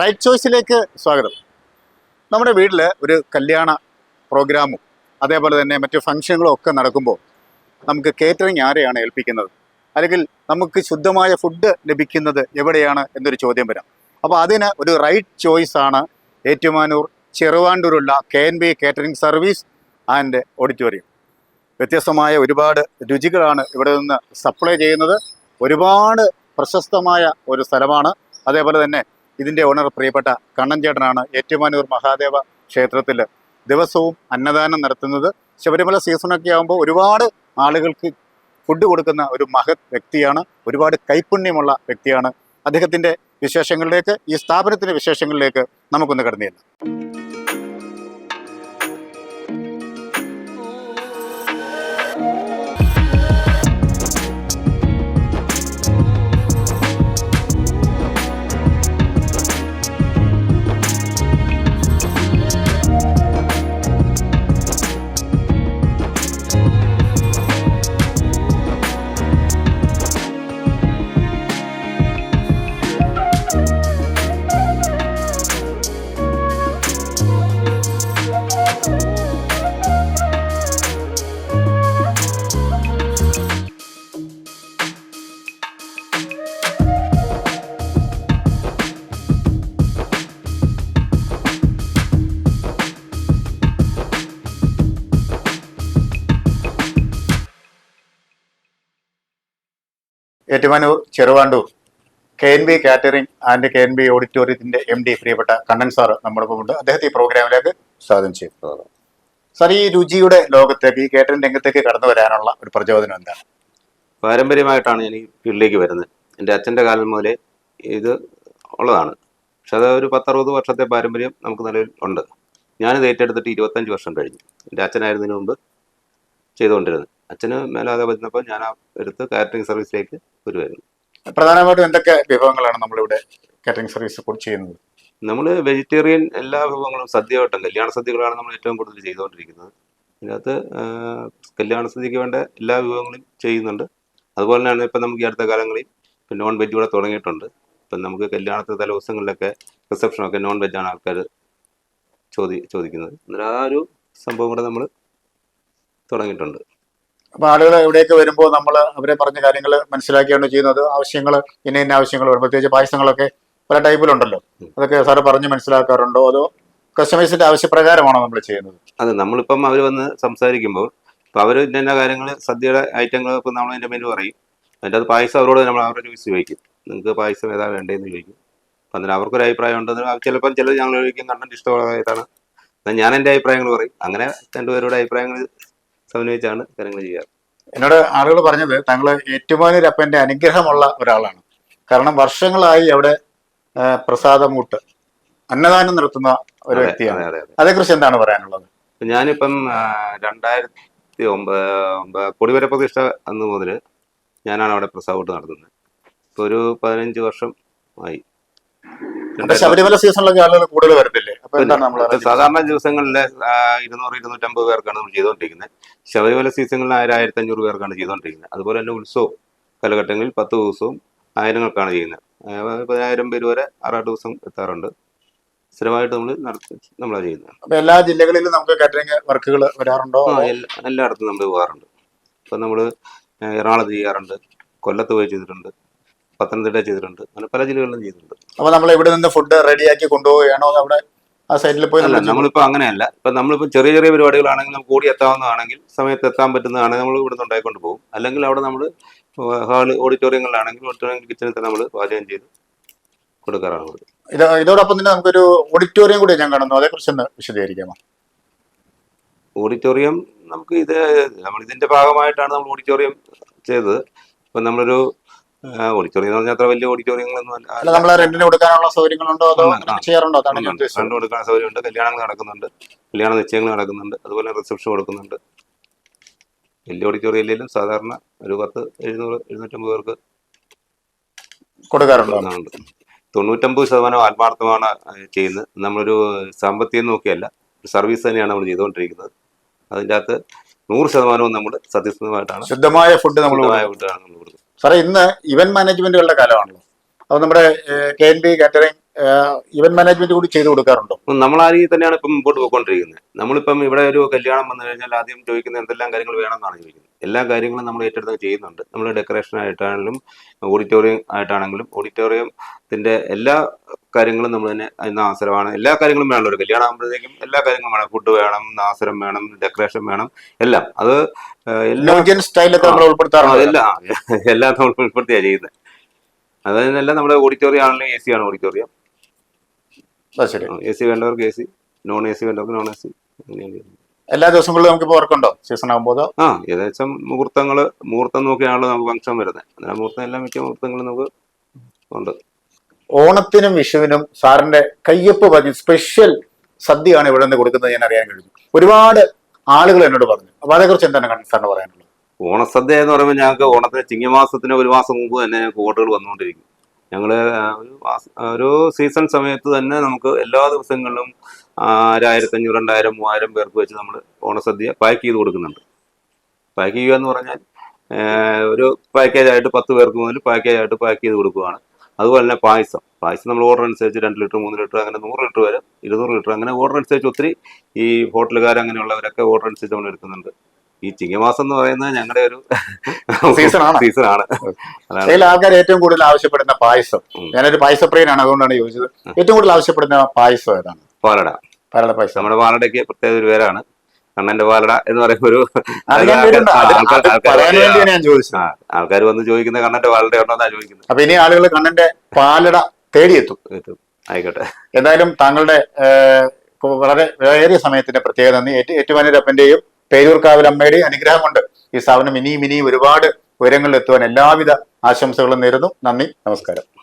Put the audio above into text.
Right ചോയ്സിലേക്ക് സ്വാഗതം. നമ്മുടെ വീട്ടിൽ ഒരു കല്യാണ പ്രോഗ്രാമും അതേപോലെ തന്നെ മറ്റ് ഫംഗ്ഷനുകളും ഒക്കെ നടക്കുമ്പോൾ നമുക്ക് കേറ്ററിംഗ് ആരെയാണ് ഏൽപ്പിക്കുന്നത്? അല്ലെങ്കിൽ നമുക്ക് ശുദ്ധമായ ഫുഡ് ലഭിക്കുന്നത് എവിടെയാണ് എന്നൊരു ചോദ്യം വരാം. അപ്പോൾ അതിന് ഒരു റൈറ്റ് ചോയ്സ് ആണ് Ettumanoor ചെറുവാണ്ടൂരുള്ള K N B catering service and auditorium വ്യത്യസ്തമായ ഒരുപാട് രുചികളാണ് ഇവിടെ നിന്ന് സപ്ലൈ ചെയ്യുന്നത്. ഒരുപാട് പ്രശസ്തമായ ഒരു സ്ഥലമാണ്. അതേപോലെ തന്നെ ഇതിന്റെ ഓണർ പ്രിയപ്പെട്ട കണ്ണൻ ചേട്ടനാണ് ഏറ്റുമാനൂർ മഹാദേവ ക്ഷേത്രത്തിൽ ദിവസവും അന്നദാനം നടത്തുന്നത്. ശബരിമല സീസണൊക്കെ ആകുമ്പോൾ ഒരുപാട് ആളുകൾക്ക് ഫുഡ് കൊടുക്കുന്ന ഒരു മഹത് വ്യക്തിയാണ്. ഒരുപാട് കൈപ്പുണ്യമുള്ള വ്യക്തിയാണ്. അദ്ദേഹത്തിന്റെ വിശേഷങ്ങളിലേക്ക് ഈ സ്ഥാപനത്തിന്റെ വിശേഷങ്ങളിലേക്ക് നമുക്കൊന്ന് കടന്നു ചെല്ലാം. Ettumanoor Cheruvandoor. K N B catering and K N B ഓഡിറ്റോറിയത്തിന്റെ M D പ്രിയപ്പെട്ട കണ്ണൻ സാർ ഉണ്ട്. അദ്ദേഹത്തെ ഈ പ്രോഗ്രാമിലേക്ക് സ്വാഗതം ചെയ്യും. സാർ ഈ രുചിയുടെ ലോകത്തേക്ക് ഈ കാറ്ററിംഗ് രംഗത്തേക്ക് കടന്നു വരാനുള്ള ഒരു പ്രചോദനം എന്താണ്? പാരമ്പര്യമായിട്ടാണ് ഞാൻ ഈ ഫീൽഡിലേക്ക് വരുന്നത്. എന്റെ അച്ഛന്റെ കാലം മുതലേ ഇത് ഉള്ളതാണ്. പക്ഷെ അത് ഒരു പത്തറുപത് വർഷത്തെ പാരമ്പര്യം നമുക്ക് നിലവിൽ ഉണ്ട്. ഞാനിത് ഏറ്റെടുത്തിട്ട് ഇരുപത്തഞ്ച് വർഷം കഴിഞ്ഞു. എന്റെ അച്ഛനായിരുന്നതിന് മുമ്പ് ചെയ്തുകൊണ്ടിരുന്നത്. അച്ഛന് മേലാതെ വരുന്നപ്പോൾ ഞാൻ ആ എടുത്ത് കാറ്ററിംഗ് സർവീസിലേക്ക് വരുമായിരുന്നു പ്രധാനമായിട്ടും എന്തൊക്കെ വിഭവങ്ങളാണ് നമ്മളിവിടെ കാറ്ററിംഗ് സർവീസ് സപ്പോർട്ട് ചെയ്യുന്നത്? നമ്മൾ വെജിറ്റേറിയൻ എല്ലാ വിഭവങ്ങളും സദ്യവട്ടം കല്യാണ സദ്യകളാണ് നമ്മൾ ഏറ്റവും കൂടുതൽ ചെയ്തുകൊണ്ടിരിക്കുന്നത്. ഇതിനകത്ത് കല്യാണ സദ്യക്ക് വേണ്ട എല്ലാ വിഭവങ്ങളും ചെയ്യുന്നുണ്ട്. അതുപോലെ തന്നെയാണ് ഇപ്പം നമുക്ക് ഈ അടുത്ത കാലങ്ങളിൽ ഇപ്പം നോൺ വെജ് കൂടെ തുടങ്ങിയിട്ടുണ്ട്. ഇപ്പം നമുക്ക് കല്യാണത്തെ തലേ ദിവസങ്ങളിലൊക്കെ റിസപ്ഷനൊക്കെ നോൺ വെജാണ് ആൾക്കാർ ചോദി ചോദിക്കുന്നത്. അന്നേരം ആ ഒരു സംഭവം കൂടെ നമ്മൾ തുടങ്ങിയിട്ടുണ്ട്. അപ്പൊ ആളുകൾ ഇവിടേക്ക് വരുമ്പോൾ നമ്മൾ അവരെ പറഞ്ഞ കാര്യങ്ങൾ മനസ്സിലാക്കിയാണ് ചെയ്യുന്നത്. ആവശ്യങ്ങൾ ഇന്ന ഇന്ന ആവശ്യങ്ങൾ വരും പ്രത്യേകിച്ച് പായസങ്ങളൊക്കെ പല ടൈപ്പിലുണ്ടല്ലോ. അതൊക്കെ സാറ് പറഞ്ഞ് മനസ്സിലാക്കാറുണ്ടോ? അതോ കസ്റ്റമേഴ്സിന്റെ ആവശ്യപ്രകാരമാണോ നമ്മൾ ചെയ്യുന്നത്? അതെ നമ്മളിപ്പം അവർ വന്ന് സംസാരിക്കുമ്പോൾ ഇപ്പം അവർ ഇന്ന കാര്യങ്ങൾ സദ്യയുടെ ഐറ്റങ്ങൾ ഇപ്പം നമ്മൾ അതിന്റെ മെനു പറയും. അതിന്റെ അത് പായസം അവരോട് നമ്മൾ അവരുടെ ചോദിച്ച് ചോദിക്കും. നിങ്ങൾക്ക് പായസം ഏതാ വേണ്ടതെന്ന് ചോദിക്കും. അപ്പം അതിന് അവർക്കൊരു അഭിപ്രായം ഉണ്ടെന്ന് ചിലപ്പം ചിലർ ഞങ്ങൾ ചോദിക്കും. കണ്ടന്റ് ഇഷ്ടമുള്ളതായിട്ടാണ്. ഞാൻ എന്റെ അഭിപ്രായങ്ങൾ പറയും. അങ്ങനെ രണ്ടുപേരുടെ അഭിപ്രായങ്ങൾ സമന്വയിച്ചാണ് കാര്യങ്ങൾ ചെയ്യാറ് എന്നോട് ആളുകൾ പറഞ്ഞത് താങ്കൾ ഏറ്റുമാനൂരപ്പന്റെ അനുഗ്രഹമുള്ള ഒരാളാണ്. കാരണം വർഷങ്ങളായി അവിടെ പ്രസാദമൂട്ട് അന്നദാനം നടത്തുന്ന ഒരു വ്യക്തിയാണ്. അതെ അതെ അതെ. അതേക്കുറിച്ച് എന്താണ് പറയാനുള്ളത്? ഞാനിപ്പം രണ്ടായിരത്തി ഒമ്പത് ഒമ്പത് കൊടിവര പ്രതിഷ്ഠ അന്ന് മുതൽ ഞാനാണ് അവിടെ പ്രസാദമൂട്ട് നടത്തുന്നത്. ഇപ്പോൾ ഒരു പതിനഞ്ച് വർഷം ആയി. ശബരിമല സീസണിലൊക്കെ ആളുകൾ കൂടുതൽ നമ്മൾ സാധാരണ ദിവസങ്ങളിൽ ഇരുന്നൂറ് ഇരുന്നൂറ്റമ്പത് പേർക്കാണ് നമ്മൾ ചെയ്തുകൊണ്ടിരിക്കുന്നത്. ശബരിമല സീസണിൽ ആയിരം ആയിരത്തി അഞ്ഞൂറ് പേർക്കാണ് ചെയ്തുകൊണ്ടിരിക്കുന്നത്. അതുപോലെ തന്നെ ഉത്സവം കാലഘട്ടങ്ങളിൽ പത്ത് ദിവസവും ആയിരങ്ങൾക്കാണ് ചെയ്യുന്നത്. പതിനായിരം പേര് വരെ ആറാട്ട് ദിവസം എത്താറുണ്ട്. സ്ഥിരമായിട്ട് നമ്മൾ നടത്തി നമ്മളാണ് ചെയ്യുന്നത്. അപ്പൊ എല്ലാ ജില്ലകളിലും നമുക്ക് കാറ്ററിംഗ് വർക്കുകൾ വരാറുണ്ടോ? എല്ലായിടത്തും നമ്മൾ പോകാറുണ്ട്. ഇപ്പം നമ്മൾ എറണാകുളത്ത് ചെയ്യാറുണ്ട്. കൊല്ലത്ത് പോയി ചെയ്തിട്ടുണ്ട്. പത്തനംതിട്ട ചെയ്തിട്ടുണ്ട്. അങ്ങനെ പല ജില്ലകളിലും ചെയ്തിട്ടുണ്ട്. അപ്പൊ നമ്മൾ ഇവിടെ നിന്ന് ഫുഡ് റെഡിയാക്കി കൊണ്ടുപോവുകയാണോ? അവിടെ ആ സൈഡിൽ പോയി അല്ല? നമ്മളിപ്പോ അങ്ങനെയല്ല. ഇപ്പൊ നമ്മളിപ്പോ ചെറിയ ചെറിയ പരിപാടികളാണെങ്കിൽ നമുക്ക് ഓടി എത്താവുന്നതാണെങ്കിൽ സമയത്ത് എത്താൻ പറ്റുന്നതാണെങ്കിൽ നമ്മൾ ഇവിടെ ഉണ്ടായിക്കൊണ്ട് പോകും. അല്ലെങ്കിൽ അവിടെ നമ്മൾ ഹാൾ ഓഡിറ്റോറിയങ്ങളിലാണെങ്കിൽ ഓഡിറ്റോറിയം കിച്ചണിൽ തന്നെ നമ്മൾ പാചകം ചെയ്ത് കൊടുക്കാറാണ്. ഇത് ഇതോടൊപ്പം തന്നെ നമുക്കൊരു ഓഡിറ്റോറിയം കൂടി ഞാൻ കാണുന്നു. അതേക്കുറിച്ച് ഒന്ന് വിശദീകരിക്കാമോ? ഓഡിറ്റോറിയം നമുക്ക് ഇത് നമ്മൾ ഇതിന്റെ ഭാഗമായിട്ടാണ് നമ്മൾ ഓഡിറ്റോറിയം ചെയ്തത്. ഇപ്പൊ നമ്മളൊരു ഓഡിറ്റോറിയം എന്ന് പറഞ്ഞാൽ അത്ര വലിയ ഓഡിറ്റോറിയങ്ങളൊന്നും നമ്മൾ റെന്റിന് കൊടുക്കാനുള്ള സൗകര്യങ്ങളുണ്ടോ അതോ ചെയ്യാറുണ്ടോ? ഉണ്ട്. കൊടുക്കാൻ സൗകര്യമുണ്ട് കല്യാണങ്ങൾ നടക്കുന്നുണ്ട് കല്യാണ നിശ്ചയങ്ങൾ നടക്കുന്നുണ്ട് അതുപോലെ റിസപ്ഷൻ കൊടുക്കുന്നുണ്ട്. വലിയ ഓഡിറ്റോറിയം ഇല്ലെങ്കിലും സാധാരണ ഒരു പത്ത് എഴുന്നൂറ് എഴുന്നൂറ്റമ്പത് പേർക്ക് കൊടുക്കാറുണ്ട്? തൊണ്ണൂറ്റമ്പത് ശതമാനം ആത്മാർത്ഥമാണ് ചെയ്യുന്നത്. നമ്മളൊരു സാമ്പത്തികം നോക്കിയല്ല ഒരു സർവീസ് തന്നെയാണ് നമ്മൾ ചെയ്തുകൊണ്ടിരിക്കുന്നത്. അതിന്റെ അകത്ത് നൂറ് ശതമാനവും നമ്മൾ സത്യസന്ധമായിട്ടാണ് ശുദ്ധമായ ഫുഡ് നമ്മൾ ഫുഡാണ് നമ്മൾ കൊടുക്കുന്നത്. സാറേ ഇന്ന് ഇവന്റ് മാനേജ്മെന്റുകളുടെ കാലമാണല്ലോ. അപ്പോൾ നമ്മുടെ K N B catering event management കൂടി ചെയ്തു കൊടുക്കാറുണ്ടോ? നമ്മൾ ആ രീതി തന്നെയാണ് ഇപ്പം മുമ്പോട്ട് പോയിക്കൊണ്ടിരിക്കുന്നത്. നമ്മളിപ്പം ഇവിടെ ഒരു കല്യാണം വന്നു കഴിഞ്ഞാൽ ആദ്യം ചോദിക്കുന്ന എന്തെല്ലാം കാര്യങ്ങൾ വേണമെന്നാണ് ചോദിക്കുന്നത്. എല്ലാ കാര്യങ്ങളും നമ്മൾ ഏറ്റെടുത്ത് ചെയ്യുന്നുണ്ട്. നമ്മൾ ഡെക്കറേഷൻ ആയിട്ടാണെങ്കിലും ഓഡിറ്റോറിയം ആയിട്ടാണെങ്കിലും ഓഡിറ്റോറിയത്തിന്റെ എല്ലാ കാര്യങ്ങളും നമ്മൾ തന്നെ അതിന് ആസരമാണ്. എല്ലാ കാര്യങ്ങളും വേണം ഒരു കല്യാണം ആകുമ്പോഴത്തേക്കും എല്ലാ കാര്യങ്ങളും വേണം. ഫുഡ് വേണം ആസരം വേണം ഡെക്കറേഷൻ വേണം എല്ലാം. അത് എല്ലാ സ്റ്റൈലൊക്കെ നമ്മൾ ഉൾപ്പെടുത്താറുണ്ട്. എല്ലാം എല്ലാം നമ്മൾ ഉൾപ്പെടുത്തിയാണ് ചെയ്യുന്നത്. അതിനെല്ലാം നമ്മുടെ ഓഡിറ്റോറിയം ആണെങ്കിലും എ സി ആണ് ഓഡിറ്റോറിയം എ സി വേണ്ടവർക്ക് A C non A C വേണ്ടവർക്ക് നോൺ എ സി എല്ലാ ദിവസങ്ങളിലും നമുക്ക് ഓർക്കുണ്ടോ വർക്കുണ്ടോ സീസൺ ആകുമ്പോൾ ആ ഏകദേശം മുഹൂർത്തങ്ങൾ മുഹൂർത്തം നോക്കിയാണല്ലോ നമുക്ക് ഫംഗ്ഷൻ വരുന്നത്. അങ്ങനെ മുഹൂർത്തം എല്ലാം മിക്ക മുഹൂർത്തങ്ങളും നമുക്ക് ഉണ്ട്. ഓണത്തിനും വിഷുവിനും സാറിന്റെ കയ്യൊപ്പ് പതി സ്പെഷ്യൽ സദ്യയാണ് ഇവിടെ നിന്ന് കൊടുക്കുന്നത് ഞാൻ അറിയാൻ കഴിഞ്ഞു. ഒരുപാട് ആളുകൾ എന്നോട് പറഞ്ഞു. അപ്പൊ അതേക്കുറിച്ച് എന്താണ് സാറിന് പറയാനുള്ളത്? ഓണസദ്യ എന്ന് പറയുമ്പോൾ ഞങ്ങൾക്ക് ഓണത്തിന് ചിങ്ങമാസത്തിന് ഒരു മാസം മുമ്പ് തന്നെ ഞങ്ങൾക്ക് ഓർഡറുകൾ വന്നുകൊണ്ടിരിക്കും. ഞങ്ങൾ ഒരു ഒരു സീസൺ സമയത്ത് തന്നെ നമുക്ക് എല്ലാ ദിവസങ്ങളിലും ആയിരത്തി അഞ്ഞൂറ് രണ്ടായിരം മൂവായിരം പേർക്ക് വെച്ച് നമ്മൾ ഓണസദ്യ പാക്ക് ചെയ്ത് കൊടുക്കുന്നുണ്ട്. പാക്ക് ചെയ്യുക എന്ന് പറഞ്ഞാൽ ഒരു പാക്കേജ് ആയിട്ട് പത്ത് പേർക്ക് മുതൽ പാക്കേജ് ആയിട്ട് പാക്ക് ചെയ്ത് കൊടുക്കുകയാണ് അതുപോലെ തന്നെ പായസം. പായസം നമ്മൾ ഓർഡർ അനുസരിച്ച് രണ്ട് ലിറ്റർ മൂന്ന് ലിറ്റർ അങ്ങനെ നൂറ് ലിറ്റർ വരെ ഇരുന്നൂറ് ലിറ്റർ അങ്ങനെ ഓർഡർ അനുസരിച്ച് ഒത്തിരി ഈ ഹോട്ടലുകാർ അങ്ങനെയുള്ളവരൊക്കെ ഓർഡർ അനുസരിച്ച് നമ്മൾ എടുക്കുന്നുണ്ട്. ഈ ചിങ്ങമാസം എന്ന് പറയുന്നത് ഞങ്ങളുടെ ഒരു സീസണാണ് സീസണാണ് സീസൺ ആണ്. ചില ആൾക്കാർ ഏറ്റവും കൂടുതൽ ആവശ്യപ്പെടുന്ന പായസം. ഞാനൊരു പായസപ്രിയനാണ് അതുകൊണ്ടാണ് ചോദിച്ചത്. ഏറ്റവും കൂടുതൽ ആവശ്യപ്പെടുന്ന പായസം ഏതാണ്? പാലട. പാലട പായസം. നമ്മുടെ പാലടയ്ക്ക് പ്രത്യേക ഒരു പേരാണ്. കണ്ണന്റെ പാലട എന്ന് പറയുന്ന ഒരു ആൾക്കാർ- വന്ന് ചോദിക്കുന്ന കണ്ണന്റെ പാലട ഉണ്ടോ എന്നാ ചോദിക്കുന്നത്. അപ്പൊ ഇനി ആളുകൾ കണ്ണന്റെ പാലട തേടിയെത്തും. ആയിക്കോട്ടെ. എന്തായാലും താങ്കളുടെ വളരെ ഏറിയ സമയത്തിന്റെ പ്രത്യേകത ഏറ്റുമാനൂരപ്പന്റെയും പേരൂർക്കാവിലമ്മയുടെയും അനുഗ്രഹം കൊണ്ട് ഈ സ്ഥാപനം ഇനിയും ഇനിയും ഒരുപാട് ഉയരങ്ങളിൽ എത്തുവാൻ എല്ലാവിധ ആശംസകളും നേരുന്നു. നന്ദി. നമസ്കാരം.